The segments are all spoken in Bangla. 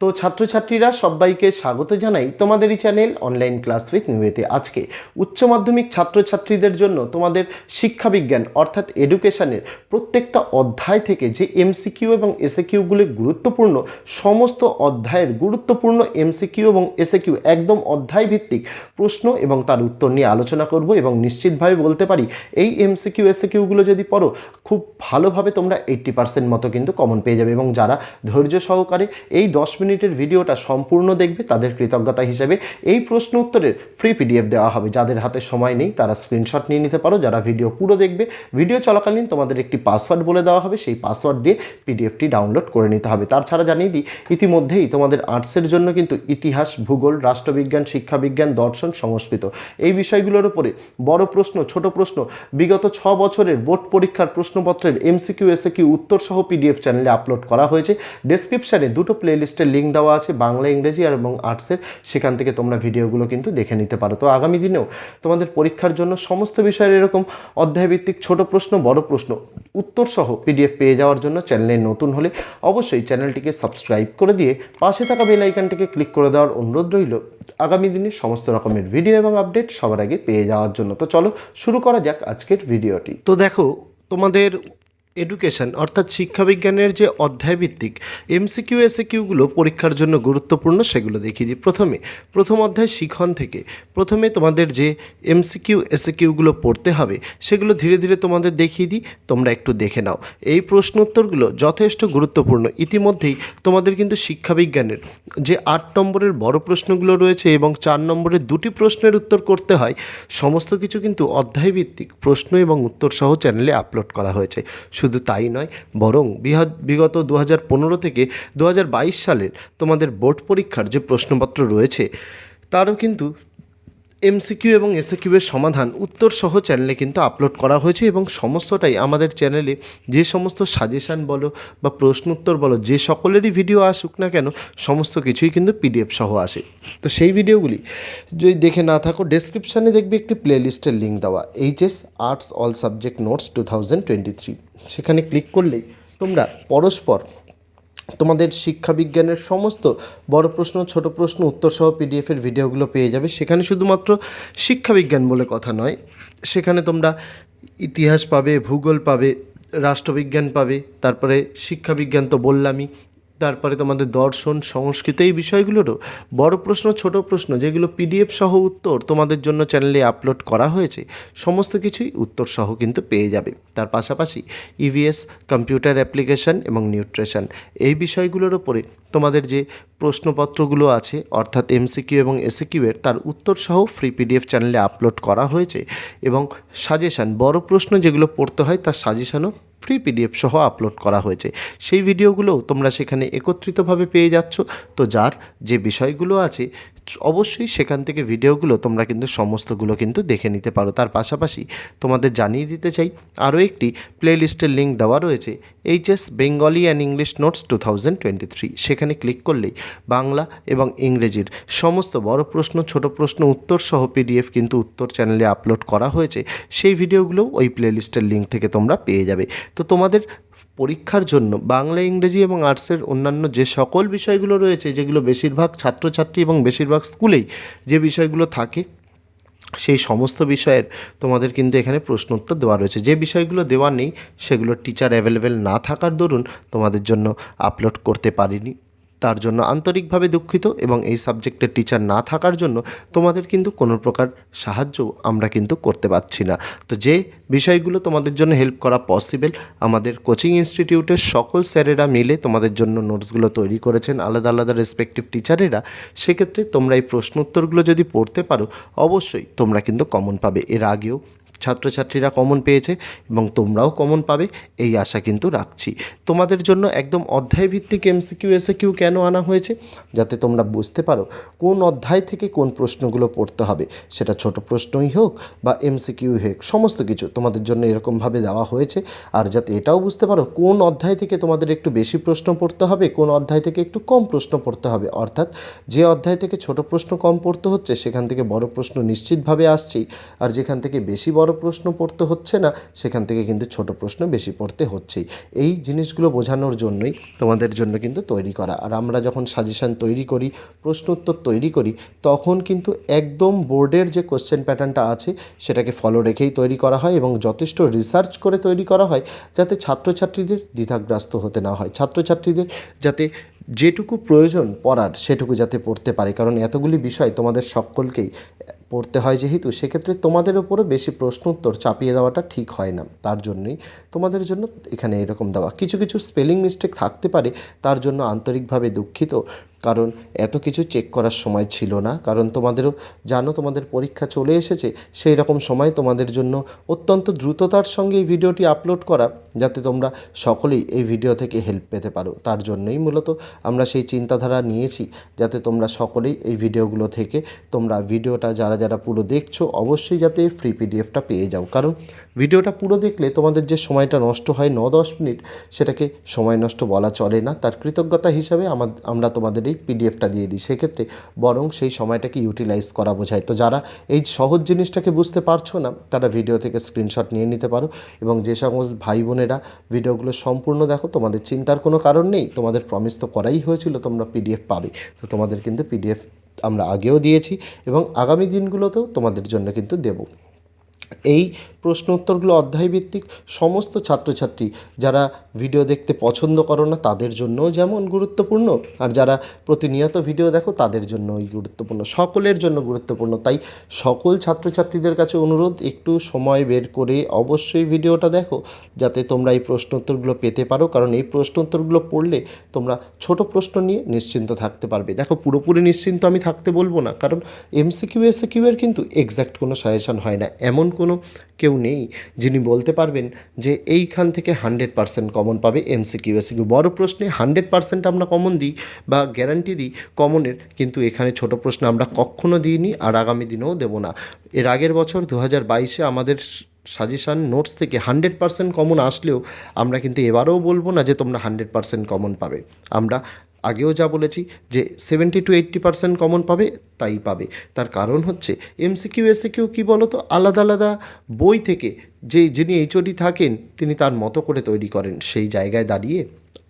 তো ছাত্রছাত্রীরা সবাইকে স্বাগত জানাই তোমাদেরই চ্যানেল অনলাইন ক্লাস উইথ নিউয়েতে আজকে উচ্চ মাধ্যমিক ছাত্রছাত্রীদের জন্য তোমাদের শিক্ষাবিজ্ঞান অর্থাৎ এডুকেশনের প্রত্যেকটা অধ্যায় থেকে যে এমসিকিউ এবং এসএকিউগুলি গুরুত্বপূর্ণ, সমস্ত অধ্যায়ের গুরুত্বপূর্ণ এমসিকিউ এবং এসএকিউ একদম অধ্যায় ভিত্তিক প্রশ্ন এবং তার উত্তর নিয়ে আলোচনা করব এবং নিশ্চিতভাবে বলতে পারি এই এমসিকিউ এসএকিউগুলো যদি পড়ো, খুব ভালোভাবে তোমরা এইট্টি পার্সেন্ট মতো কিন্তু কমন পেয়ে যাবে এবং যারা ধৈর্য সহকারে এই দশ মিনিটের ভিডিওটা সম্পূর্ণ দেখবে তাদের কৃতজ্ঞতা হিসেবে। এই প্রশ্ন উত্তরের ফ্রি পিডিএফ দেওয়া হবে। যাদের হাতে সময় নেই, তারা স্ক্রিনশট নিয়ে নিতে পারো। যারা ভিডিও পুরো দেখবে ভিডিও চলাকালীন তোমাদের একটি পাসওয়ার্ড বলে দেওয়া হবে। সেই পাসওয়ার্ড দিয়ে পিডিএফটি ডাউনলোড করে নিতে হবে। তাছাড়া জানিয়ে দিই, ইতিমধ্যেই তোমাদের আর্টসের জন্য কিন্তু ইতিহাস, ভূগোল, রাষ্ট্রবিজ্ঞান, শিক্ষাবিজ্ঞান, দর্শন, সংস্কৃত এই বিষয়গুলোর উপরে বড় প্রশ্ন, ছোট প্রশ্ন। বিগত ছ বছরের বোর্ড পরীক্ষার প্রশ্নপত্রের এমসিকিউ এসএকিউ উত্তর সহ পিডিএফ চ্যানেলে আপলোড করা হয়েছে। ডেসক্রিপশানে দুটো প্লেলিস্টের লিঙ্ক দেওয়া আছে বাংলা, ইংরেজি আর এবং আর্টসের সেখান থেকে তোমরা ভিডিওগুলো কিন্তু দেখে নিতে পারো। তো আগামী দিনেও তোমাদের পরীক্ষার জন্য সমস্ত বিষয়ের এরকম অধ্যায়ভিত্তিক ছোট প্রশ্ন, বড় প্রশ্ন উত্তর সহ পিডিএফ পেয়ে যাওয়ার জন্য চ্যানেলে নতুন হলে অবশ্যই চ্যানেলটিকে সাবস্ক্রাইব করে দিয়ে পাশে থাকা বেল আইকনটিকে ক্লিক করে দেওয়ার অনুরোধ রইল। আগামী দিনে সমস্ত রকমের ভিডিও এবং আপডেট সবার আগে পেয়ে যাওয়ার জন্য। তো চলো শুরু করা যাক আজকের ভিডিওটি তো দেখো, তোমাদের এডুকেশন অর্থাৎ শিক্ষাবিজ্ঞানের যে অধ্যায়ভিত্তিক এমসিকিউ এসএকিউগুলো পরীক্ষার জন্য গুরুত্বপূর্ণ সেগুলো দেখিয়ে দিই। প্রথমে, প্রথম অধ্যায় শিখন থেকে। প্রথমে তোমাদের যে এমসিকিউ এসএকিউগুলো পড়তে হবে, সেগুলো ধীরে ধীরে তোমাদের দেখিয়ে দিই। তোমরা একটু দেখে নাও। এই প্রশ্ন উত্তরগুলো যথেষ্ট গুরুত্বপূর্ণ। ইতিমধ্যেই তোমাদের কিন্তু শিক্ষাবিজ্ঞানের যে আট নম্বরের বড় প্রশ্নগুলো রয়েছে এবং চার নম্বরের দুটি প্রশ্নের উত্তর করতে হয়, সমস্ত কিছু কিন্তু অধ্যায়ভিত্তিক প্রশ্ন এবং উত্তর সহ চ্যানেলে আপলোড করা হয়েছে। শুধু তাই নয়, বরং বিগত দু হাজার পনেরো থেকে দু হাজার বাইশ সালের তোমাদের বোর্ড পরীক্ষার যে প্রশ্নপত্র রয়েছে, তারও কিন্তু এমসিকিউ এবং এসএকিউ এর সমাধান উত্তর সহ চ্যানেলে কিন্তু আপলোড করা হয়েছে এবং সমস্তটাই আমাদের চ্যানেলে যে সমস্ত সাজেশান বলো বা প্রশ্ন উত্তর বলো, যে সকলেরই ভিডিও আসুক না কেন, সমস্ত কিছুই কিন্তু পিডিএফ সহ আসে। তো সেই ভিডিওগুলি যদি দেখে না থাকো ডেসক্রিপশানে দেখবে একটি প্লেলিস্টের লিঙ্ক দেওয়া HS arts all subject notes two thousand twenty three সেখানে ক্লিক করলেই তোমরা পরস্পর তোমাদের শিক্ষা বিজ্ঞানের সমস্ত বড় প্রশ্ন, ছোট প্রশ্ন উত্তর সহ পিডিএফের ভিডিওগুলো পেয়ে যাবে। সেখানে শুধুমাত্র শিক্ষা বিজ্ঞান বলে কথা নয়, সেখানে তোমরা ইতিহাস পাবে, ভূগোল পাবে, রাষ্ট্রবিজ্ঞান পাবে, তারপরে শিক্ষাবিজ্ঞান তো বললামই তারপরে তোমাদের দর্শন, সংস্কৃত, এই বিষয়গুলোরও বড় প্রশ্ন, ছোট প্রশ্ন, যেগুলো পিডিএফ সহ উত্তর তোমাদের জন্য চ্যানেলে আপলোড করা হয়েছে, সমস্ত কিছুই উত্তর সহ কিন্তু পেয়ে যাবে। তার পাশাপাশি ইভিএস কম্পিউটার অ্যাপ্লিকেশন এবং নিউট্রিশন এই বিষয়গুলোর ওপরে তোমাদের যে প্রশ্নপত্রগুলো আছে, অর্থাৎ এমসিকিউ এবং এসিকিউ তার উত্তর সহ ফ্রি পিডিএফ চ্যানেলে আপলোড করা হয়েছে এবং সাজেশান বড় প্রশ্ন যেগুলো পড়তে হয়, তার সাজেশানও ফ্রি পিডিএফ সহ আপলোড করা হয়েছে। সেই ভিডিওগুলোও তোমরা সেখানে একত্রিতভাবে পেয়ে যাচ্ছ। তো যার যে বিষয়গুলো আছে, অবশ্যই সেখান থেকে ভিডিওগুলো তোমরা কিন্তু সমস্তগুলো কিন্তু দেখে নিতে পারো। তার পাশাপাশি তোমাদের জানিয়ে দিতে চাই, আরও একটি প্লেলিস্টের লিঙ্ক দেওয়া রয়েছে HS Bengali and English notes two thousand twenty three সেখানে ক্লিক করলেই বাংলা এবং ইংরেজির সমস্ত বড় প্রশ্ন, ছোট প্রশ্ন, উত্তর সহ পিডিএফ কিন্তু উত্তর চ্যানেলে আপলোড করা হয়েছে। সেই ভিডিওগুলোও ওই প্লেলিস্টের লিঙ্ক থেকে তোমরা পেয়ে যাবে। তো তোমাদের পরীক্ষার জন্য বাংলা, ইংরেজি এবং আর্টসের অন্যান্য যে সকল বিষয়গুলো রয়েছে, যেগুলো বেশিরভাগ ছাত্রছাত্রী এবং বেশিরভাগ স্কুলেই যে বিষয়গুলো থাকে, সেই সমস্ত বিষয়ের তোমাদের কিন্তু এখানে প্রশ্ন উত্তর দেওয়া রয়েছে। যে বিষয়গুলো দেওয়া নেই, সেগুলো টিচার অ্যাভেলেবেল না থাকার দরুন তোমাদের জন্য আপলোড করতে পারিনি। তার জন্য আন্তরিকভাবে দুঃখিত এবং এই সাবজেক্টের টিচার না থাকার জন্য তোমাদের কিন্তু কোনো প্রকার সাহায্য আমরা কিন্তু করতে পারছি না। তো যে বিষয়গুলো তোমাদের জন্য হেল্প করা পসিবল আমাদের কোচিং ইনস্টিটিউটের সকল স্যারেরা মিলে তোমাদের জন্য নোটসগুলো তৈরি করেছেন আলাদা আলাদা রেসপেক্টিভ টিচারেরা সেক্ষেত্রে তোমরা এই প্রশ্ন উত্তরগুলো যদি পড়তে পারো, অবশ্যই তোমরা কিন্তু কমন পাবে। এর আগেও ছাত্রছাত্রীরা কমন পেয়েছে এবং তোমরাও কমন পাবে, এই আশা কিন্তু রাখছি। তোমাদের জন্য একদম অধ্যায়ভিত্তিক এমসিকিউ এসএকিউ কেন আনা হয়েছে? যাতে তোমরা বুঝতে পারো কোন অধ্যায় থেকে কোন প্রশ্নগুলো পড়তে হবে। সেটা ছোট প্রশ্নই হোক বা এমসিকিউ হোক, সমস্ত কিছু তোমাদের জন্য এরকমভাবে দেওয়া হয়েছে। আর যাতে এটাও বুঝতে পারো কোন অধ্যায় থেকে তোমাদের একটু বেশি প্রশ্ন পড়তে হবে, কোন অধ্যায় থেকে একটু কম প্রশ্ন পড়তে হবে। অর্থাৎ যে অধ্যায় থেকে ছোট প্রশ্ন কম পড়তে হচ্ছে, সেখান থেকে বড় প্রশ্ন নিশ্চিতভাবে আসছেই। আর যেখান থেকে বেশি বড় বড় প্রশ্ন পড়তে হচ্ছে না, সেখান থেকে কিন্তু ছোট প্রশ্ন বেশি পড়তে হচ্ছেই। এই জিনিসগুলো বোঝানোর জন্যই তোমাদের জন্য কিন্তু তৈরি করা। আর আমরা যখন সাজেশান তৈরি করি, প্রশ্ন উত্তর তৈরি করি, তখন কিন্তু একদম বোর্ডের যে কোশ্চেন প্যাটার্নটা আছে, সেটাকে ফলো রেখেই তৈরি করা হয় এবং যথেষ্ট রিসার্চ করে তৈরি করা হয়, যাতে ছাত্রছাত্রীদের দ্বিধাগ্রস্ত হতে না হয়। ছাত্রছাত্রীদের যাতে যেটুকু প্রয়োজন পড়ার, সেটুকু যাতে পড়তে পারে। কারণ এতগুলি বিষয় তোমাদের সকলকেই পড়তে হয় যেহেতু, সেক্ষেত্রে তোমাদের ওপরও বেশি প্রশ্ন উত্তর চাপিয়ে দেওয়াটা ঠিক হয় না। তার জন্যই তোমাদের জন্য এখানে এরকম দেওয়া। কিছু কিছু স্পেলিং মিস্টেক থাকতে পারে, তার জন্য আন্তরিকভাবে দুঃখিত। কারণ এত কিছু চেক করার সময় ছিল না। কারণ তোমাদেরও জানো, তোমাদের পরীক্ষা চলে এসেছে, সেই রকম সময় তোমাদের জন্য অত্যন্ত দ্রুততার সঙ্গে এই ভিডিওটি আপলোড করা, যাতে তোমরা সকলেই এই ভিডিও থেকে হেল্প পেতে পারো। তার জন্যই মূলত আমরা সেই চিন্তাধারা নিয়েছি, যাতে তোমরা সকলেই এই ভিডিওগুলো থেকে তোমরা ভিডিওটা যারা যারা পুরো দেখছ, অবশ্যই যাতে ফ্রি পিডিএফটা পেয়ে যাও। কারণ ভিডিওটা পুরো দেখলে তোমাদের যে সময়টা নষ্ট হয় ন দশ মিনিট, সেটাকে সময় নষ্ট বলা চলে না। তার কৃতজ্ঞতা হিসাবে আমার তোমাদের এই পিডিএফটা দিয়ে দিই, সেক্ষেত্রে বরং সেই সময়টাকে ইউটিলাইজ করা বোঝায়। তো যারা এই সহজ জিনিসটাকে বুঝতে পারছ না, তারা ভিডিও থেকে স্ক্রিনশট নিয়ে নিতে পারো এবং যে সকল ভাই বোনেরা ভিডিওগুলো সম্পূর্ণ দেখো, তোমাদের চিন্তার কোনো কারণ নেই, তোমাদের প্রমিস তো করাই হয়েছিল তোমরা পিডিএফ পাবে। তো তোমাদের কিন্তু পিডিএফ আমরা আগেও দিয়েছি এবং আগামী দিনগুলোতেও তোমাদের জন্য কিন্তু দেবো। এই প্রশ্ন উত্তরগুলো অধ্যায়ভিত্তিক সমস্ত ছাত্রছাত্রী যারা ভিডিও দেখতে পছন্দ করো না, তাদের জন্যও যেমন গুরুত্বপূর্ণ। আর যারা প্রতিনিয়ত ভিডিও দেখো, তাদের জন্যই গুরুত্বপূর্ণ। সকলের জন্য গুরুত্বপূর্ণ। তাই সকল ছাত্রছাত্রীদের কাছে অনুরোধ, একটু সময় বের করে অবশ্যই ভিডিওটা দেখো, যাতে তোমরা এই প্রশ্ন উত্তরগুলো পেতে পারো। কারণ এই প্রশ্ন উত্তরগুলো পড়লে তোমরা ছোট প্রশ্ন নিয়ে নিশ্চিন্ত থাকতে পারবে। দেখো, পুরোপুরি নিশ্চিন্ত আমি থাকতে বলব না, কারণ এমসিকিউ এসিকিউ এর কিন্তু এক্স্যাক্ট কোনো সাজেশন হয় না। এমন কোনো কেউ নেই যিনি বলতে পারবেন যে এইখান থেকে হান্ড্রেড পার্সেন্ট কমন পাবে এমসিকিউ। এসিকিউ বড় প্রশ্নে হান্ড্রেড পার্সেন্ট আমরা কমন দিই বা গ্যারান্টি দিই কমনের, কিন্তু এখানে ছোট প্রশ্ন আমরা কখনো দিইনি আর আগামী দিনেও দেবো না। এর আগের বছর দু হাজার বাইশে আমাদের সাজেশান নোটস থেকে হান্ড্রেড পার্সেন্ট কমন আসলেও আমরা কিন্তু এবারেও বলব না যে তোমরা হান্ড্রেড পার্সেন্ট কমন পাবে। আমরা আগেও যা বলেছি যে seventy to eighty percent common পাবে, তাই পাবে। তার কারণ হচ্ছে এমসিকিউ এসিকিউ কী বলো তো আলাদা আলাদা বই থেকে যে যিনি এইচওডি থাকেন, তিনি তার মতো করে তৈরি করেন। সেই জায়গায় দাঁড়িয়ে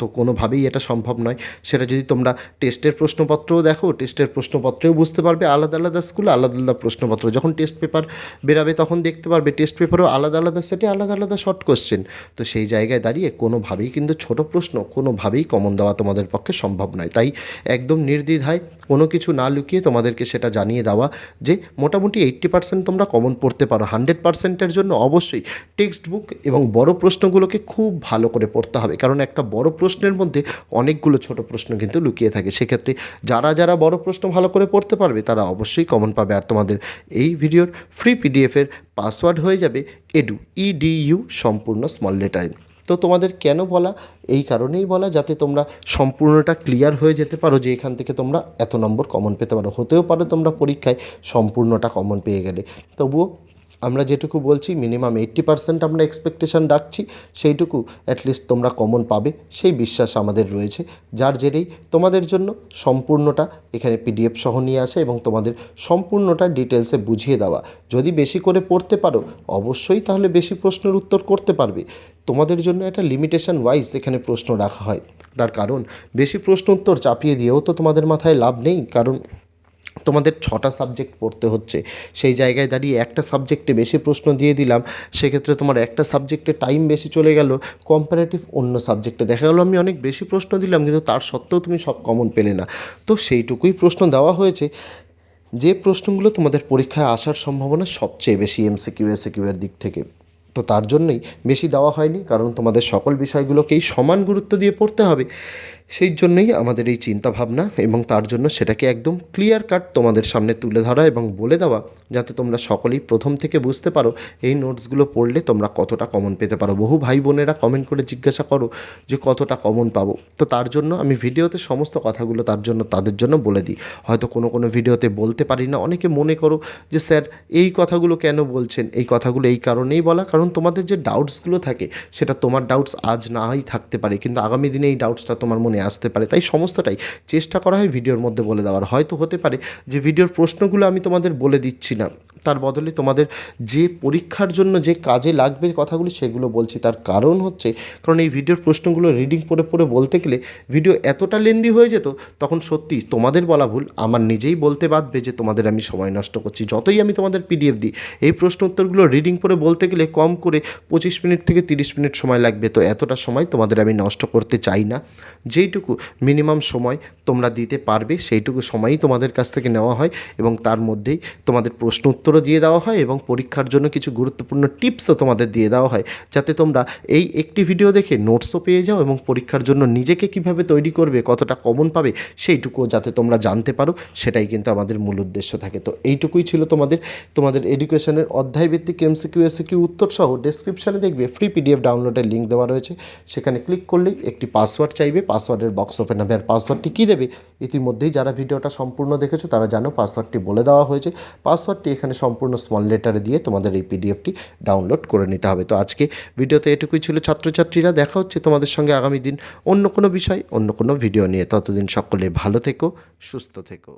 তো কোনোভাবেই এটা সম্ভব নয়। সেটা যদি তোমরা টেস্টের প্রশ্নপত্রও দেখো টেস্টের প্রশ্নপত্রেও বুঝতে পারবে আলাদা আলাদা স্কুলে আলাদা আলাদা প্রশ্নপত্র। যখন টেস্ট পেপার বেরাবে তখন দেখতে পারবে টেস্ট পেপারও আলাদা আলাদা সেটে আলাদা আলাদা শর্ট কোশ্চেন তো সেই জায়গায় দাঁড়িয়ে কোনোভাবেই কিন্তু ছোট প্রশ্ন, কোনোভাবেই কমন দেওয়া তোমাদের পক্ষে সম্ভব নয়। তাই একদম নির্দ্বিধায় কোনো কিছু না লুকিয়ে তোমাদেরকে সেটা জানিয়ে দেওয়া যে মোটামুটি এইট্টি পার্সেন্ট তোমরা কমন পড়তে পারো। হান্ড্রেড পার্সেন্টের জন্য অবশ্যই টেক্সট বুক এবং বড় প্রশ্নগুলোকে খুব ভালো করে পড়তে হবে। কারণ একটা বড় প্রশ্নের মধ্যে অনেকগুলো ছোট প্রশ্ন কিন্তু লুকিয়ে থাকে। সেক্ষেত্রে যারা যারা বড় প্রশ্ন ভালো করে পড়তে পারবে, তারা অবশ্যই কমন পাবে। আর তোমাদের এই ভিডিওর ফ্রি পিডিএফের পাসওয়ার্ড হয়ে যাবে এডু ইডিইউ সম্পূর্ণ স্মল লেটারে তো তোমাদের কেন বলা? এই কারণেই বলা, যাতে তোমরা সম্পূর্ণটা ক্লিয়ার হয়ে যেতে পারো যে এখান থেকে তোমরা এত নম্বর কমন পেতে পারো। হতেও পারো তোমরা পরীক্ষায় সম্পূর্ণটা কমন পেয়ে গেলে। তবুও আমরা যেটুকু বলছি মিনিমাম এইট্টি পার্সেন্ট আমরা এক্সপেকটেশন রাখছি, সেইটুকু অ্যাটলিস্ট তোমরা কমন পাবে, সেই বিশ্বাস আমাদের রয়েছে। যার জেরেই তোমাদের জন্য সম্পূর্ণটা এখানে পিডিএফ সহ নিয়ে আসে এবং তোমাদের সম্পূর্ণটা ডিটেলসে বুঝিয়ে দেওয়া। যদি বেশি করে পড়তে পারো, অবশ্যই তাহলে বেশি প্রশ্নের উত্তর করতে পারবে। তোমাদের জন্য একটা লিমিটেশন ওয়াইজ এখানে প্রশ্ন রাখা হয়। তার কারণ, বেশি প্রশ্ন উত্তর চাপিয়ে দিয়েও তো তোমাদের মাথায় লাভ নেই, কারণ তোমাদের ছটা সাবজেক্ট পড়তে হচ্ছে। সেই জায়গায় দাঁড়িয়ে একটা সাবজেক্টে বেশি প্রশ্ন দিয়ে দিলাম, সেক্ষেত্রে তোমার একটা সাবজেক্টে টাইম বেশি চলে গেল কম্পারেটিভ অন্য সাবজেক্টে দেখা গেলো আমি অনেক বেশি প্রশ্ন দিলাম, কিন্তু তার সত্ত্বেও তুমি সব কমন পেলে না। তো সেইটুকুই প্রশ্ন দেওয়া হয়েছে। যে প্রশ্নগুলো তোমাদের পরীক্ষায় আসার সম্ভাবনা সবচেয়ে বেশি এমসিকিউ এসিকিউ এর দিক থেকে। তো তার জন্যই বেশি দেওয়া হয়নি, কারণ তোমাদের সকল বিষয়গুলোকেই সমান গুরুত্ব দিয়ে পড়তে হবে। সেই জন্যই আমাদের এই চিন্তাভাবনা এবং তার জন্য সেটাকে একদম ক্লিয়ার কাট তোমাদের সামনে তুলে ধরা এবং বলে দেওয়া, যাতে তোমরা সকলেই প্রথম থেকে বুঝতে পারো এই নোটসগুলো পড়লে তোমরা কতটা কমন পেতে পারো। বহু ভাই বোনেরা কমেন্ট করে জিজ্ঞাসা করো যে কতটা কমন পাবো। তো তার জন্য আমি ভিডিওতে সমস্ত কথাগুলো তার জন্য তাদের জন্য বলে দিই। হয়তো কোনো কোনো ভিডিওতে বলতে পারি না, অনেকে মনে করো যে, স্যার, এই কথাগুলো কেন বলছেন? এই কথাগুলো এই কারণেই বলা। কারণ তোমাদের যে ডাউটসগুলো থাকে, সেটা তোমার ডাউটস আজ নাই থাকতে পারে। কিন্তু আগামী দিনে এই ডাউটসটা তোমার মনে আসতে পারে। তাই সমস্তটাই চেষ্টা করা হয় ভিডিওর মধ্যে বলে দেওয়ার। হয়তো হতে পারে যে ভিডিওর প্রশ্নগুলো আমি তোমাদের বলে দিচ্ছি না। তার বদলে তোমাদের যে পরীক্ষার জন্য যে কাজে লাগবে কথাগুলি সেগুলো বলছি। তার কারণ হচ্ছে, কারণ এই ভিডিওর প্রশ্নগুলো রিডিং পড়ে পড়ে বলতে গেলে ভিডিও এতটা লেন্দি হয়ে যেত, তখন সত্যি তোমাদের বলা ভুল, আমার নিজেই বলতে বাধবে যে তোমাদের আমি সময় নষ্ট করছি। যতই আমি তোমাদের পিডিএফ দিই, এই প্রশ্ন উত্তরগুলো রিডিং পড়ে বলতে গেলে কম করে পঁচিশ মিনিট থেকে তিরিশ মিনিট সময় লাগবে। তো এতটা সময় তোমাদের আমি নষ্ট করতে চাই না। যেইটুকু মিনিমাম সময় তোমরা দিতে পারবে, সেইটুকু সময়ই তোমাদের কাছ থেকে নেওয়া হয় এবং তার মধ্যেই তোমাদের প্রশ্ন উত্তরও দিয়ে দেওয়া হয় এবং পরীক্ষার জন্য কিছু গুরুত্বপূর্ণ টিপসও তোমাদের দিয়ে দেওয়া হয় যাতে তোমরা এই একটি ভিডিও দেখে নোটসও পেয়ে যাও এবং পরীক্ষার জন্য নিজেকে কীভাবে তৈরি করবে, কতটা কমন পাবে সেইটুকুও যাতে তোমরা জানতে পারো। সেটাই কিন্তু আমাদের মূল উদ্দেশ্য থাকে। তো এইটুকুই ছিল তোমাদের তোমাদের এডুকেশনের অধ্যায়ভিত্তিক এমসিকিউ এসিকিউ উত্তর সহ ডেসক্রিপশানে দেখবে। ফ্রি পিডিএফ ডাউনলোডের লিঙ্ক দেওয়া রয়েছে। সেখানে ক্লিক করলেই একটি পাসওয়ার্ড চাইবে। পাসওয়ার্ডের বক্স ওপেন হবে। আর পাসওয়ার্ডটি কী দেবে? ইতিমধ্যেই যারা ভিডিওটা সম্পূর্ণ দেখেছ তারা জানো পাসওয়ার্ডটি বলে দেওয়া হয়েছে। পাসওয়ার্ডটি এখানে সম্পূর্ণ স্মল লেটারে দিয়ে তোমাদের এই পিডিএফটি ডাউনলোড করে নিতে হবে। তো আজকে ভিডিওতে এটুকুই ছিল ছাত্রছাত্রীরা। দেখা হচ্ছে তোমাদের সঙ্গে আগামী দিন অন্য কোনো বিষয়, অন্য কোনো ভিডিও নিয়ে। ততদিন সকলে ভালো থেকো, সুস্থ থেকো।